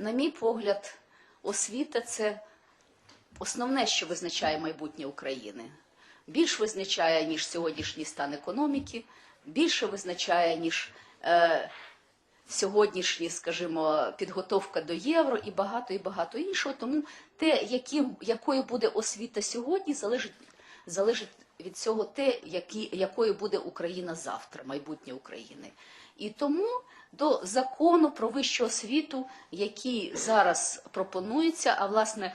на мій погляд, освіта це основне, що визначає майбутнє України. Більш визначає, ніж сьогоднішній стан економіки, більше визначає, ніж е, сьогоднішні, скажімо, підготовка до євро і багато і багато іншого. Тому те, яким, якою буде освіта сьогодні, залежить, залежить від цього те, які, якою буде Україна завтра, майбутнє України. І тому до закону про вищу освіту, який зараз пропонується, а власне е,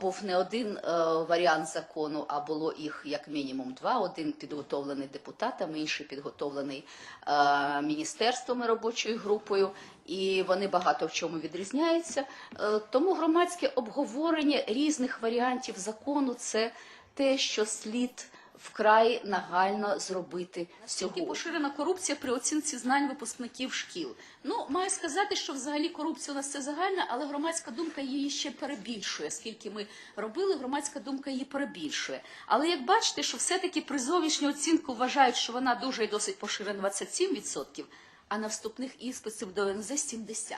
був не один е, варіант закону, а було їх як мінімум два: один підготовлений депутатами, інший підготовлений е, міністерством і робочою групою, і вони багато в чому відрізняються. Тому громадське обговорення різних варіантів закону це те, що слід вкрай нагально зробити сьогодні. Поширена корупція при оцінці знань випускників шкіл. Ну, маю сказати, що взагалі корупція у нас це загальна, але громадська думка її ще перебільшує. Скільки ми робили, громадська думка її перебільшує. Але як бачите, що все-таки при зовнішню оцінку вважають, що вона дуже і досить поширена 27%, а на вступних іспитів до НЗ 70%.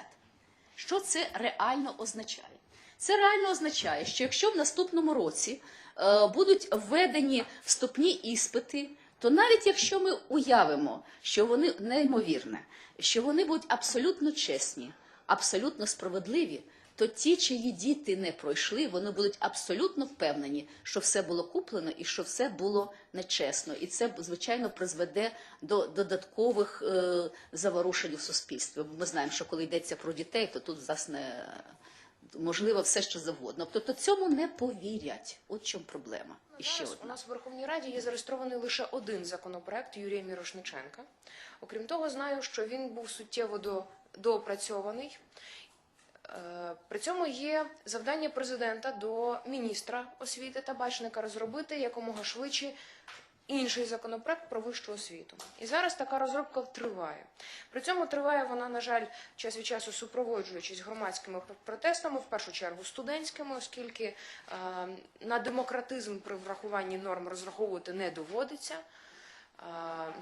Що це реально означає? Це реально означає, що якщо в наступному році е, будуть введені вступні іспити, то навіть якщо ми уявимо, що вони неймовірне, що вони будуть абсолютно чесні, абсолютно справедливі, то ті, чиї діти не пройшли, вони будуть абсолютно впевнені, що все було куплено і що все було нечесно. І це, звичайно, призведе до додаткових е, заворушень у суспільстві. Бо ми знаємо, що коли йдеться про дітей, то тут, власне, можливо все що завгодно. Тобто цьому не повірять. От чому проблема. І ще у нас в Верховній Раді є зареєстрований лише один законопроект Юрія Мірошниченка. Окрім того, знаю, що він був суттєво до, доопрацьований. Е, При цьому є завдання президента до міністра освіти та бачника розробити якомога швидше інший законопроект про вищу освіту. І зараз така розробка триває. При цьому триває вона, на жаль, час від часу супроводжуючись громадськими протестами, в першу чергу студентськими, оскільки е, на демократизм при врахуванні норм розраховувати не доводиться. Е,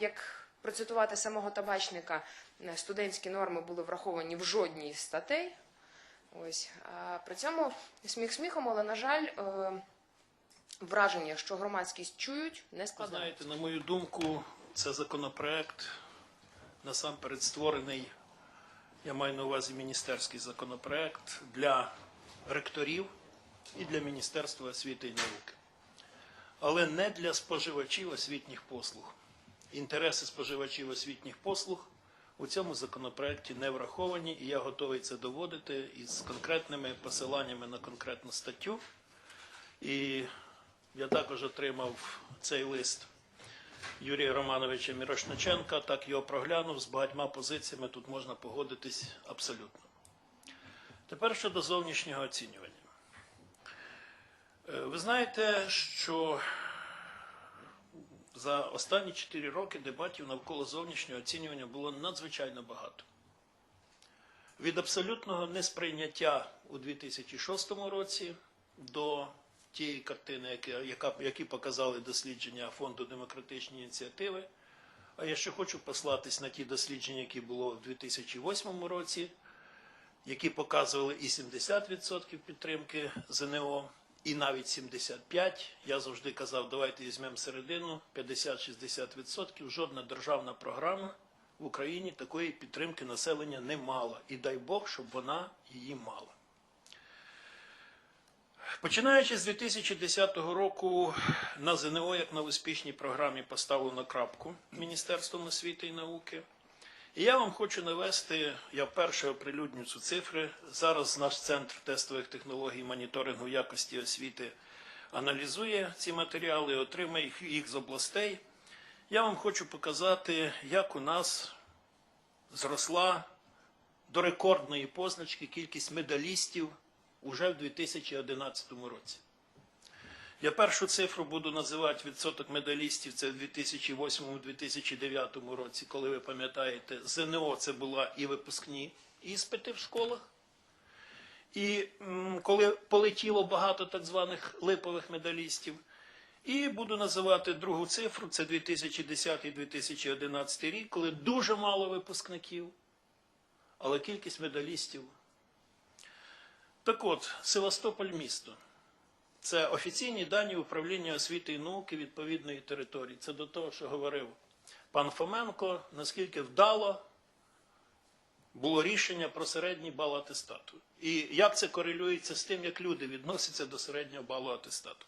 Як процитувати самого табачника, е, студентські норми були враховані в жодній з статей. Ось а при цьому сміх сміхом, але на жаль, е, враження, що громадськість чують, не складається. знаєте, на мою думку, це законопроект насамперед створений, я маю на увазі міністерський законопроект для ректорів і для Міністерства освіти і науки, але не для споживачів освітніх послуг. Інтереси споживачів освітніх послуг у цьому законопроекті не враховані, і я готовий це доводити із конкретними посиланнями на конкретну статтю. І я також отримав цей лист Юрія Романовича Мірошниченка, так його проглянув з багатьма позиціями. Тут можна погодитись абсолютно. Тепер щодо зовнішнього оцінювання. Е, Ви знаєте, що за останні 4 роки дебатів навколо зовнішнього оцінювання було надзвичайно багато. Від абсолютного несприйняття у 2006 році до тієї картини, які показали дослідження Фонду демократичні ініціативи. А я ще хочу послатись на ті дослідження, які було в 2008 році, які показували і 70% підтримки ЗНО, і навіть 75%. Я завжди казав, давайте візьмемо середину 50-60%. Жодна державна програма в Україні такої підтримки населення не мала. І дай Бог, щоб вона її мала. Починаючи з 2010 року на ЗНО, як на успішній програмі, поставлено крапку Міністерством освіти і науки. І я вам хочу навести, я вперше оприлюдню цю цифри. Зараз наш центр тестових технологій моніторингу якості освіти аналізує ці матеріали, отримає їх- з областей. Я вам хочу показати, як у нас зросла до рекордної позначки кількість медалістів уже в 2011 році. Я першу цифру буду називати відсоток медалістів. Це в 2008-2009 році, коли ви пам'ятаєте, ЗНО це була і випускні іспити в школах. І коли полетіло багато так званих липових медалістів. І буду називати другу цифру, це 2010-2011 рік, коли дуже мало випускників, але кількість медалістів Так от, Севастополь місто. Це офіційні дані управління освіти і науки відповідної території. Це до того, що говорив пан Фоменко, наскільки вдало було рішення про середній бал атестату. І як це корелюється з тим, як люди відносяться до середнього балу атестату.